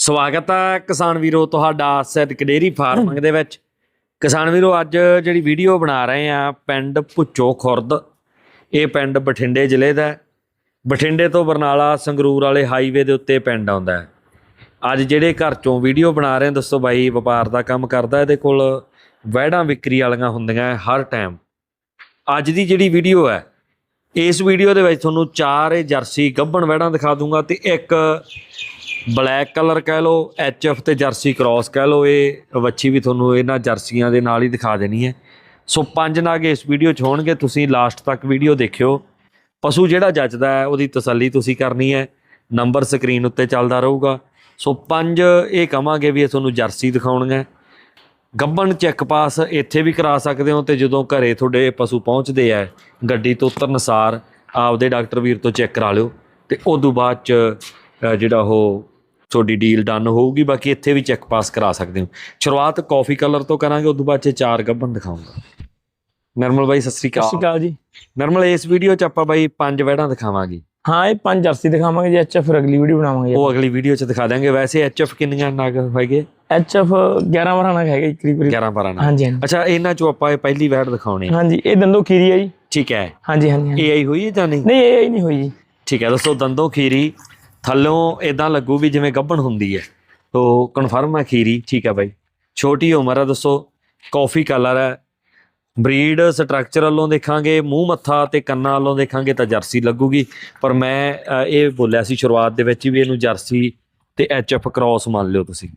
ਸਵਾਗਤ ਹੈ ਕਿਸਾਨ ਵੀਰੋ ਤੁਹਾਡਾ ਸੈਦਕ ਡੇਰੀ ਫਾਰਮਿੰਗ ਦੇ ਵਿੱਚ। ਕਿਸਾਨ ਵੀਰੋ ਅੱਜ ਜਿਹੜੀ ਵੀਡੀਓ ਬਣਾ ਰਹੇ ਆ ਪਿੰਡ ਭੁੱਚੋ ਖੁਰਦ। ਇਹ ਪਿੰਡ ਬਠਿੰਡੇ ਜ਼ਿਲ੍ਹੇ ਦਾ। ਬਠਿੰਡੇ ਤੋਂ ਬਰਨਾਲਾ ਸੰਗਰੂਰ ਵਾਲੇ ਹਾਈਵੇ ਦੇ ਉੱਤੇ ਪਿੰਡ ਆਉਂਦਾ ਹੈ। ਅੱਜ ਜਿਹੜੇ ਘਰ ਚੋਂ ਵੀਡੀਓ ਬਣਾ ਰਹੇ ਦੱਸੋ ਬਾਈ ਵਪਾਰ ਦਾ ਕੰਮ ਕਰਦਾ ਇਹਦੇ ਕੋਲ? ਵਹਿੜਾਂ ਵਿਕਰੀ ਵਾਲੀਆਂ ਹੁੰਦੀਆਂ ਹਰ ਟਾਈਮ ਅੱਜ ਦੀ ਜਿਹੜੀ ਵੀਡੀਓ ਹੈ ਇਸ ਵੀਡੀਓ ਦੇ ਵਿੱਚ ਤੁਹਾਨੂੰ ਚਾਰ ਜਰਸੀ ਗੱਭਣ ਵਹਿੜਾਂ ਦਿਖਾ ਦੂੰਗਾ ਤੇ ਇੱਕ ਬਲੈਕ ਕਲਰ ਕਹਿ ਲਓ ਐਫ ਤੇ ਜਰਸੀ ਕ੍ਰਾਸ ਕਹਿ ਲਓ, ਇਹ ਵੱਛੀ ਵੀ ਤੁਹਾਨੂੰ ਇਹਨਾਂ ਜਰਸੀਆਂ ਦੇ ਨਾਲ ਹੀ ਦਿਖਾ ਦੇਣੀ ਹੈ। ਸੋ ਪੰਜ ਨਾਗ ਇਸ ਵੀਡੀਓ 'ਚ ਹੋਣਗੇ, ਤੁਸੀਂ ਲਾਸਟ ਤੱਕ ਵੀਡੀਓ ਦੇਖਿਓ। ਪਸ਼ੂ ਜਿਹੜਾ ਜੱਜਦਾ ਹੈ, ਉਹਦੀ ਤਸੱਲੀ ਤੁਸੀਂ ਕਰਨੀ ਹੈ। ਨੰਬਰ ਸਕਰੀਨ ਉੱਤੇ ਚੱਲਦਾ ਰਹੂਗਾ। ਸੋ ਪੰਜ ਇਹ ਕਵਾਂਗੇ ਵੀ ਇਹ ਤੁਹਾਨੂੰ ਜਰਸੀ ਦਿਖਾਉਣਗੇ ਗੱਬਣ ਚੈੱਕ ਪਾਸ ਇੱਥੇ ਵੀ ਕਰਾ ਸਕਦੇ ਹੋ ਤੇ ਜਦੋਂ ਘਰੇ ਤੁਹਾਡੇ ਪਸ਼ੂ ਪਹੁੰਚਦੇ ਆ ਗੱਡੀ ਤੋਂ ਉਤਰਨ ਸਾਰ ਆਪਦੇ ਡਾਕਟਰ ਵੀਰ ਤੋਂ ਚੈੱਕ ਕਰਾ ਲਿਓ। ਤੇ ਤੋਂ ਬਾਅਦ ਚ ਜਿਹੜਾ ਉਹ ਤੁਹਾਡੀ ਡੀਲ ਡਨ ਹੋਊਗੀ ਬਾਕੀ ਇੱਥੇ ਵੀ ਚੈੱਕ ਪਾਸ ਕਰਾ ਸਕਦੇ ਹੋ। ਸ਼ੁਰੂਆਤ ਕਾਫੀ ਕਲਰ ਤੋਂ ਕਰਾਂਗੇ ਉਦੋਂ ਬਾਅਦ ਚ ਚਾਰ ਗੱਬਣ ਦਿਖਾਉਂਗਾ। ਨਰਮਲ ਬਾਈ ਸਤਿ ਸ੍ਰੀ ਸਤਿ ਸ਼੍ਰੀ ਅਕਾਲ ਅਕਾਲ ਜੀ। ਨਰਮਲ ਇਸ ਵੀਡੀਓ ਚ ਆਪਾਂ ਬਾਈ ਪੰਜ ਵਹਿੜਾਂ ਦਿਖਾਵਾਂਗੇ। ਹਾਂ ਇਹ ਪੰਜ ਜਰਸੀ ਦਿਖਾਵਾਂਗੇ ਜੀ ਐਚਐਫ ਫਿਰ ਅਗਲੀ ਵੀਡੀਓ ਬਣਾਵਾਂਗੇ। ਉਹ ਅਗਲੀ ਵੀਡੀਓ ਚ ਦਿਖਾ ਦਾਂਗੇ ਵੈਸੇ ਐਚਐਫ ਕਿੰਨੀਆਂ ਨਗ ਹੋਏਗੇ ਐਚਐਫ 11 ਵਾਰਾਂ ਨਾਲ ਹੈਗਾ ਕਰੀਬ ਕਰੀਬ। 11 12 ਨਗ। ਹਾਂਜੀ ਹਾਂਜੀ। ਅੱਛਾ ਇਹਨਾਂ ਚੋਂ ਆਪਾਂ ਇਹ ਪਹਿਲੀ ਵਹਿੜ ਦਿਖਾਉਣੀ। ਹਾਂਜੀ ਇਹ ਦੰਦੋ ਖੀਰੀ ਹੈ ਜੀ। ਠੀਕ ਹੈ। ਹਾਂਜੀ ਹਾਂਜੀ। ਇਹ ਆਈ ਹੋਈ ਹੈ ਜਾਂ ਨਹੀਂ? ਨਹੀਂ ਇਹ ਨਹੀਂ ਹੋਈ ਜੀ। ਠੀਕ ਹੈ ਦੋਸਤੋ ਦੰਦੋਂ ਖੀਰੀ ਥੱਲੋਂ ਇਦਾਂ ਲੱਗੂ ਵੀ ਜਿਵੇਂ ਗੱਭਣ ਹੁੰਦੀ ਹੈ। ਤੋ ਕਨਫਰਮ ਹੈ ਖੀਰੀ ਠੀਕ ਹੈ ਬਾਈ। ਛੋਟੀ ਉਮਰ ਹੈ ਦੱਸੋ। ਕਾਫੀ ਕਲਰ ਹੈ। ਬਰੀਡ ਸਟਰਕਚਰ ਵੱਲੋਂ ਦੇਖਾਂਗੇ ਮੂੰਹ ਮੱਥਾ ਤੇ ਕੰਨਾਂ ਵੱਲੋਂ ਦੇਖਾਂਗੇ ਤਾਂ ਜਰਸੀ ਲੱਗੂਗੀ। ਪਰ ਮੈਂ ਅ, ਇਹ ਬੋਲਿਆ ਸੀ ਸ਼ੁਰੂਆਤ ਦੇ ਵਿੱਚ ਹੀ ਵੀ ਇਹਨੂੰ ਜਰਸੀ ਤੇ ਐਫ ਕ੍ਰਾਸ ਮੰਨ ਲਿਓ ਤੁਸੀਂ।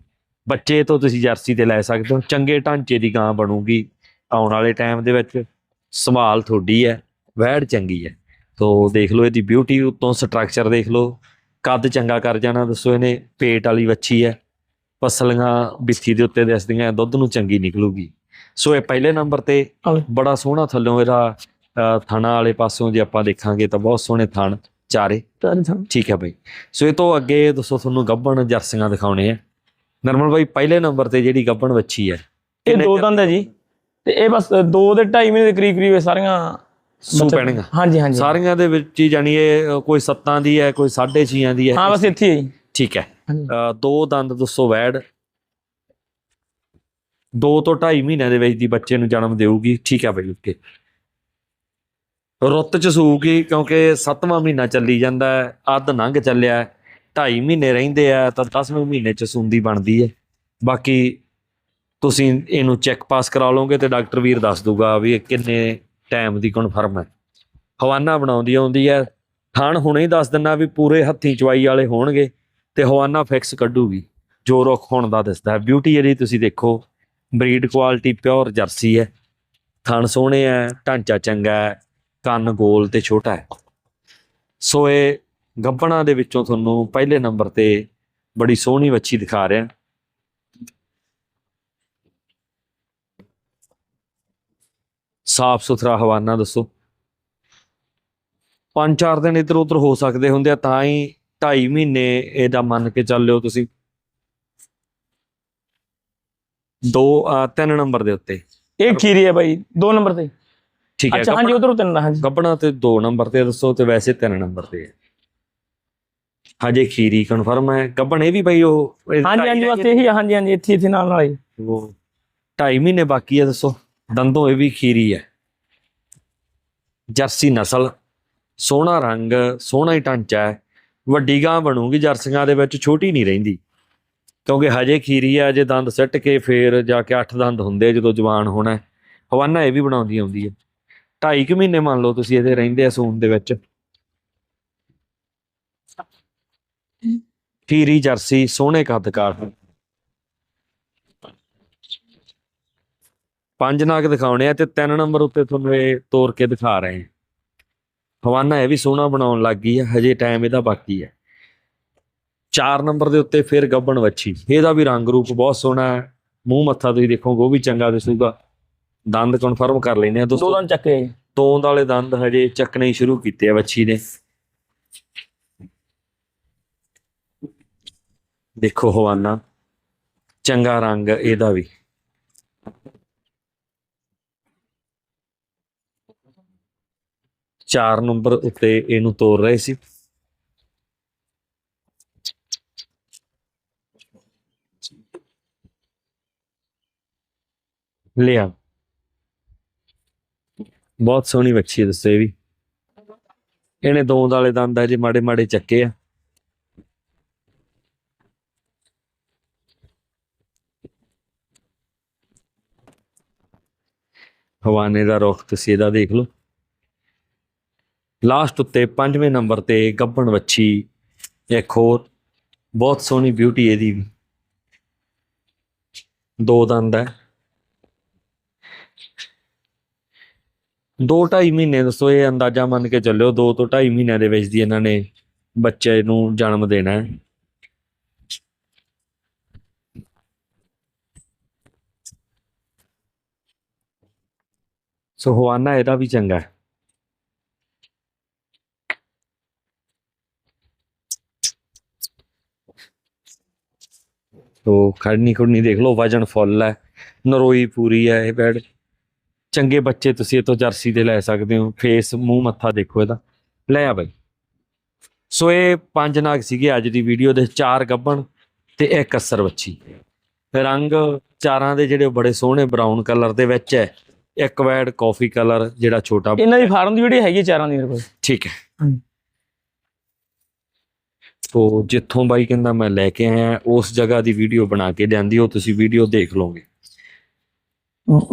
ਬੱਚੇ ਤੋਂ ਤੁਸੀਂ ਜਰਸੀ ਤੇ ਲੈ ਸਕਦੇ ਹੋ। ਚੰਗੇ ਢਾਂਚੇ ਦੀ ਗਾਂ ਬਣੂਗੀ ਆਉਣ ਵਾਲੇ ਟਾਈਮ ਦੇ ਵਿੱਚ। ਸੰਭਾਲ ਤੁਹਾਡੀ ਹੈ ਵਹਿੜ ਚੰਗੀ ਹੈ। ਤੋ ਦੇਖ ਲਓ ਇਹਦੀ ਬਿਊਟੀ ਉਤੋਂ ਸਟਰਕਚਰ ਦੇਖ ਲਓ। ਕੱਦ ਚੰਗਾ ਕਰ ਜਾਣਾ ਦੱਸੋ ਇਹਨੇ ਪੇਟ ਵਾਲੀ ਵੱਛੀ ਹੈ। ਪਸਲੀਆਂ ਬਿੱਥੀ ਦੇ ਉੱਤੇ ਦਿਸਦੀਆਂ ਦੁੱਧ ਨੂੰ ਚੰਗੀ ਨਿਕਲੂਗੀ। ਸੋ ਇਹ ਪਹਿਲੇ ਨੰਬਰ ਤੇ। ਬੜਾ ਸੋਹਣਾ ਥੱਲੋਂ ਇਹਦਾ ਥਣਾ ਵਾਲੇ ਪਾਸੋਂ ਜੇ ਆਪਾਂ ਦੇਖਾਂਗੇ ਤਾਂ ਬਹੁਤ ਸੋਹਣੇ ਥਣ ਚਾਰੇ। ਠੀਕ ਹੈ ਬਾਈ। ਸੋ ਇਹ ਤੋਂ ਅੱਗੇ ਦੱਸੋ ਤੁਹਾਨੂੰ ਗੱਬਣ ਜਰਸੀਆਂ ਦਿਖਾਉਣੇ ਆ। ਨਰਮਲ ਬਾਈ ਪਹਿਲੇ ਨੰਬਰ ਤੇ ਜਿਹੜੀ ਗੱਬਣ ਵੱਛੀ ਹੈ ਇਹ ਦੋ ਦੰਦ ਹੈ ਜੀ। ਤੇ ਇਹ ਬਸ 2 ਦੇ 2.5 ਮਹੀਨੇ ਦੇ ਕਰੀਬ ਕਰੀਬ ਇਹ ਸਾਰੀਆਂ ਸੂ ਪੈਣੀਆਂ। ਹਾਂਜੀ ਹਾਂਜੀ। ਸਾਰੀਆਂ ਦੇ ਵਿੱਚ ਹੀ ਜਾਨੀ ਇਹ ਕੋਈ ਸੱਤਾਂ ਦੀ ਹੈ ਕੋਈ ਸਾਢੇ ਛੀਆਂ ਦੀ ਹੈ। ਹਾਂ ਬਸ ਇੱਥੇ ਹੀ ਠੀਕ ਹੈ। ਦੋ ਦੰਦ ਦੱਸੋ ਵੈੜ। ਦੋ ਤੋਂ 2.5 ਮਹੀਨਿਆਂ ਦੇ ਵਿੱਚ ਦੀ ਬੱਚੇ ਨੂੰ ਜਨਮ ਦੇਊਗੀ। ਠੀਕ ਹੈ ਬਈ ਓਕੇ। ਰੁੱਤ ਚ ਸੂਗੀ ਕਿਉਂਕਿ 7ਵਾਂ ਮਹੀਨਾ ਚੱਲੀ ਜਾਂਦਾ ਹੈ ਅੱਧ ਲੰਘ ਚੱਲਿਆ 2.5 ਮਹੀਨੇ ਰਹਿੰਦੇ ਆ ਤਾਂ 10ਵੇਂ ਮਹੀਨੇ ਚ ਸੂੰਦੀ ਬਣਦੀ ਹੈ। ਬਾਕੀ ਤੁਸੀਂ ਇਹਨੂੰ ਚੈੱਕ ਪਾਸ ਕਰਾ ਲਓਗੇ ਤੇ ਡਾਕਟਰ ਵੀਰ ਦੱਸ ਦੂਗਾ ਵੀ ਕਿੰਨੇ ਟਾਈਮ ਦੀ ਕਨਫਰਮ ਹੈ। ਹਵਾਨਾ ਬਣਾਉਂਦੀ ਆਉਂਦੀ ਹੈ। ਥਾਣ ਹੁਣੇ ਹੀ ਦੱਸ ਦਿੰਨਾ ਵੀ ਪੂਰੇ ਹੱਥੀਂ ਚਵਾਈ ਵਾਲੇ ਹੋਣਗੇ ਤੇ ਹਵਾਨਾ ਫਿਕਸ ਕੱਢੂਗੀ। ਜੋ ਰੁੱਖ ਹੁਣ ਦਾ ਦਿਸਦਾ ਹੈ। ਬਿਊਟੀ ਇਹਦੀ ਤੁਸੀਂ ਦੇਖੋ ਬਰੀਡ ਕੁਆਲਿਟੀ ਪਿਓਰ ਜਰਸੀ ਹੈ। ਥਣ ਸੋਹਣੇ ਹੈ, ਢਾਂਚਾ ਚੰਗਾ ਹੈ, ਕੰਨ ਗੋਲ ਤੇ ਛੋਟਾ ਹੈ। ਸੋ ਇਹ ਗੱਬਣਾ ਦੇ ਵਿੱਚੋਂ ਤੁਹਾਨੂੰ ਪਹਿਲੇ ਨੰਬਰ ਤੇ ਬੜੀ ਸੋਹਣੀ ਵੱਛੀ ਦਿਖਾ ਰਿਹਾ। ਸਾਫ਼ ਸੁਥਰਾ ਹਵਾਨਾ ਦੱਸੋ। ਪੰਜ ਚਾਰ ਦਿਨ ਇੱਧਰ ਉੱਧਰ ਹੋ ਸਕਦੇ ਹੁੰਦੇ ਆ ਤਾਂ ਹੀ 2.5 ਮਹੀਨੇ ਇਹਦਾ ਮੰਨ ਕੇ ਚੱਲਿਓ ਤੁਸੀਂ। ਦੋ ਅਹ, ਤਿੰਨ ਨੰਬਰ ਦੇ ਉੱਤੇ। ਇਹ ਖੀਰੀ ਹੈ ਬਾਈ? 2 ਨੰਬਰ ਤੇ? ਠੀਕ ਹੈ ਅੱਛਾ ਹਾਂਜੀ ਉਧਰੋਂ ਤਿੰਨ ਹਾਂਜੀ। ਗੱਬਣਾ ਤੇ 2 ਨੰਬਰ ਤੇ ਦੱਸੋ ਤੇ ਵੈਸੇ 3 ਨੰਬਰ ਤੇ ਹੈ ਹਜੇ ਖੀਰੀ ਕਨਫਰਮ ਹੈ। ਗੱਬਣ ਇਹ ਵੀ ਬਈ ਉਹ ਹਾਂਜੀ ਹਾਂਜੀ ਬਸ ਇਹੀ ਹਾਂਜੀ ਹਾਂਜੀ ਇੱਥੇ ਇੱਥੇ ਨਾਲ ਨਾਲ ਹੀ। ਉਹ 2.5 ਮਹੀਨੇ ਬਾਕੀ ਹੈ ਦੱਸੋ। ਦੰਦੋਂ ਇਹ ਵੀ ਖੀਰੀ ਹੈ। ਜਰਸੀ ਨਸਲ, ਸੋਹਣਾ ਰੰਗ, ਸੋਹਣਾ ਹੀ ਢਾਂਚਾ ਹੈ। ਵੱਡੀ ਗਾਂ ਬਣੂਗੀ, ਜਰਸੀਆਂ ਦੇ ਵਿੱਚ ਛੋਟੀ ਨਹੀਂ ਰਹਿੰਦੀ। ਕਿਉਂਕਿ ਹਜੇ ਖੀਰੀ ਹੈ ਅਜੇ ਦੰਦ ਸਿੱਟ ਕੇ ਫੇਰ ਜਾ ਕੇ ਅੱਠ ਦੰਦ ਹੁੰਦੇ ਜਦੋਂ ਜਵਾਨ ਹੋਣਾ ਹਵਾਨਾ ਇਹ ਵੀ ਬਣਾਉਂਦੀ ਆਉਂਦੀ ਹੈ। ਢਾਈ ਕੁ ਮਹੀਨੇ ਮੰਨ ਲਓ ਤੁਸੀਂ ਇਹਦੇ ਰਹਿੰਦੇ ਆ ਸੂਨ ਦੇ ਵਿੱਚ। ਖੀਰੀ, ਜਰਸੀ, ਸੋਹਣੇ ਕੱਦ ਕੱਦਕਾਰ ਪੰਜ ਨਾਗ ਦਿਖਾਉਣੇ ਆ ਤੇ ਤਿੰਨ ਨੰਬਰ ਉੱਤੇ ਤੁਹਾਨੂੰ ਇਹ ਤੋੜ ਕੇ ਦਿਖਾ ਰਹੇ ਹਾਂ। ਹਵਾਨਾ ਇਹ ਵੀ ਸੋਹਣਾ ਬਣਾਉਣ ਲੱਗ ਗਈ ਹੈ ਹਜੇ ਟਾਈਮ ਇਹਦਾ ਬਾਕੀ ਹੈ ਚਾਰ ਨੰਬਰ ਦੇ ਉੱਤੇ ਫਿਰ ਗੱਬਣ ਵੱਛੀ। ਇਹਦਾ ਵੀ ਰੰਗ ਰੂਪ ਬਹੁਤ ਸੋਹਣਾ ਹੈ। ਮੂੰਹ ਮੱਥਾ ਤੁਸੀਂ ਦੇਖੋਗੇ ਉਹ ਵੀ ਚੰਗਾ ਦਿਸੂਗਾ। ਦੰਦ ਕਨਫਰਮ ਕਰ ਲੈਨੇ ਆ ਦੋ ਦੋਸਤੋ ਦੰਦ ਚੱਕੇ। ਤੋਂਦ ਵਾਲੇ ਦੰਦ ਹਜੇ ਚੱਕਣੇ ਸ਼ੁਰੂ ਕੀਤੇ ਆ ਵੱਛੀ ਨੇ। ਦੇਖੋ ਹਵਾਨਾ ਚੰਗਾ ਰੰਗ ਇਹਦਾ ਵੀ। ਚਾਰ ਨੰਬਰ ਉੱਤੇ ਇਹਨੂੰ ਤੋੜ ਰਹੇ ਸੀ। ਲਿਆ। ਬਹੁਤ ਸੋਹਣੀ ਬੱਚੀ ਹੈ ਦੱਸੇ ਵੀ। ਇਹਨੇ ਦੋ ਵਾਲੇ ਦੰਦ ਹੈ ਜੇ ਮਾੜੇ ਮਾੜੇ ਚੱਕੇ ਆ। ਹਵਾਨੇ ਦਾ ਰੁਖ, ਤੁਸੀਂ ਇਹਦਾ ਦੇਖ ਲਓ। ਲਾਸਟ ਉੱਤੇ ਪੰਜਵੇਂ ਨੰਬਰ ਤੇ ਗੱਬਣ ਵੱਛੀ, ਇੱਕ ਹੋਰ, ਬਹੁਤ ਸੋਹਣੀ ਬਿਊਟੀ ਇਹਦੀ। ਵੀ ਦੋ ਦੰਦ ਹੈ। ਦੋ ਢਾਈ ਮਹੀਨੇ ਦੱਸੋ, ਇਹ ਅੰਦਾਜ਼ਾ ਮੰਨ ਕੇ ਚੱਲਿਓ, ਦੋ ਤੋਂ ਢਾਈ ਮਹੀਨਿਆਂ ਦੇ ਵਿੱਚ ਦੀ ਇਹਨਾਂ ਨੇ ਬੱਚੇ ਨੂੰ ਜਨਮ ਦੇਣਾ ਹੈ। ਸੋ ਹਵਾਨਾ ਇਹਦਾ ਵੀ ਚੰਗਾ ਹੈ। ਤੋ ਖੜਨੀ ਖੁੜਨੀ ਦੇਖ ਲਓ ਵਜਨ ਫੁੱਲ ਹੈ ਨਰੋਈ ਪੂਰੀ ਹੈ ਇਹ ਬੈਡ ਚੰਗੇ ਬੱਚੇ ਤੁਸੀਂ ਇਹ ਤੋਂ ਜਰਸੀ ਦੇ ਲੈ ਸਕਦੇ ਹੋ ਫੇਸ ਮੂੰਹ ਮੱਥਾ ਦੇਖੋ ਇਹਦਾ। ਲੈ ਆ ਬਈ। ਸੋ ਇਹ ਪੰਜ ਨਾਗ ਸੀਗੇ ਅੱਜ ਦੀ ਵੀਡੀਓ ਦੇ ਚਾਰ ਗੱਬਣ ਤੇ ਇੱਕ ਅਸਰ ਬੱਚੀ ਰੰਗ ਚਾਰਾਂ ਦੇ ਜਿਹੜੇ ਬੜੇ ਸੋਹਣੇ ਬਰਾਊਨ ਕਲਰ ਦੇ ਵਿੱਚ ਹੈ। ਇੱਕ ਵੈਡ ਕਾਫੀ ਕਲਰ ਜਿਹੜਾ ਛੋਟਾ ਇਹਨਾਂ ਦੀ ਫਾਰਮ ਦੀ ਵੀਡੀਓ ਹੈਗੀ ਚਾਰਾਂ ਦੀ ਮੇਰੇ ਕੋਲ। ਠੀਕ ਹੈ। ਤੋ ਜਿੱਥੋਂ ਬਾਈ ਕਹਿੰਦਾ ਮੈਂ ਲੈ ਕੇ ਆਇਆ ਉਸ ਜਗ੍ਹਾ ਦੀ ਵੀਡੀਓ ਬਣਾ ਕੇ ਲਿਆਂਦੀ ਉਹ ਤੁਸੀਂ ਵੀਡੀਓ ਦੇਖ ਲਓਗੇ।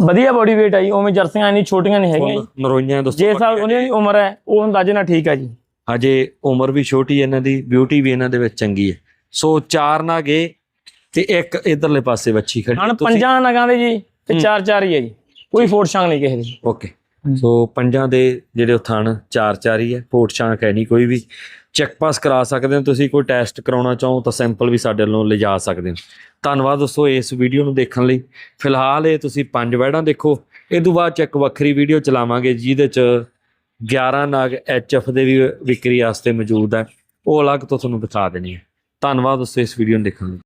ਵਧੀਆ ਬੋਡੀ weight ਆ ਜੀ ਉਵੇਂ ਜਰਸੀਆਂ ਇੰਨੀ ਛੋਟੀਆਂ ਨਹੀਂ ਹੈਗੀਆਂ ਜੀ। ਨਰੋਈਆਂ ਦੋਸਤੋ ਜੇ ਸਾਲ ਉਹਨਾਂ ਦੀ ਉਮਰ ਹੈ ਉਹ ਅੰਦਾਜ਼ੇ ਨਾਲ ਠੀਕ ਆ ਜੀ। ਹਜੇ ਉਮਰ ਵੀ ਛੋਟੀ ਹੈ ਇਹਨਾਂ ਦੀ ਬਿਊਟੀ ਵੀ ਇਹਨਾਂ ਦੇ ਵਿੱਚ ਚੰਗੀ ਹੈ। ਸੋ ਚਾਰ ਨਾ ਗਏ ਤੇ ਇੱਕ ਇਧਰਲੇ ਪਾਸੇ ਵੱਛੀ ਖੜੀ ਹਣ ਪੰਜਾਂ ਨਗਾਂ ਦੇ ਜੀ ਤੇ ਚਾਰ ਚਾਰ ਹੀ ਹੈ ਜੀ। ਕੋਈ ਫੋਟ ਸ਼ਾਂਗ ਨਹੀਂ ਕਿਸੇ ਦੀ। ਓਕੇ ਸੋ ਪੰਜਾਂ ਦੇ ਜਿਹੜੇ ਉਹ ਥਣ ਚਾਰ ਚਾਰ ਹੀ ਹੈ ਪੋਟ ਸ਼ਾਂਕ ਹੈ ਨਹੀਂ ਕੋਈ ਵੀ। ਚੈੱਕ ਪਾਸ ਕਰਾ ਸਕਦੇ ਹੋ, ਤੁਸੀਂ ਕੋਈ ਟੈਸਟ ਕਰਾਉਣਾ ਚਾਹੋ ਤਾਂ ਸੈਂਪਲ ਵੀ ਸਾਡੇ ਵੱਲੋਂ ਲਿਜਾ ਸਕਦੇ ਹੋ। ਧੰਨਵਾਦ ਦੋਸਤੋ ਇਸ ਵੀਡੀਓ ਨੂੰ ਦੇਖਣ ਲਈ। ਫਿਲਹਾਲ ਇਹ ਤੁਸੀਂ ਪੰਜ ਵੈੜਾਂ ਦੇਖੋ, ਇਹ ਤੋਂ ਬਾਅਦ ਚ ਇੱਕ ਵੱਖਰੀ ਵੀਡੀਓ ਚਲਾਵਾਂਗੇ, ਜਿਹਦੇ ਚ 11 ਨਾਗ ਐਚਐਫ ਦੇ ਵੀ ਵਿਕਰੀ ਵਾਸਤੇ ਮੌਜੂਦ ਹੈ। ਉਹ ਅਲੱਗ ਤੋਂ ਤੁਹਾਨੂੰ ਦਿਖਾ ਦੇਣੀ ਹੈ। ਧੰਨਵਾਦ ਦੋਸਤੋ ਇਸ ਵੀਡੀਓ ਨੂੰ ਦੇਖਣ ਲਈ।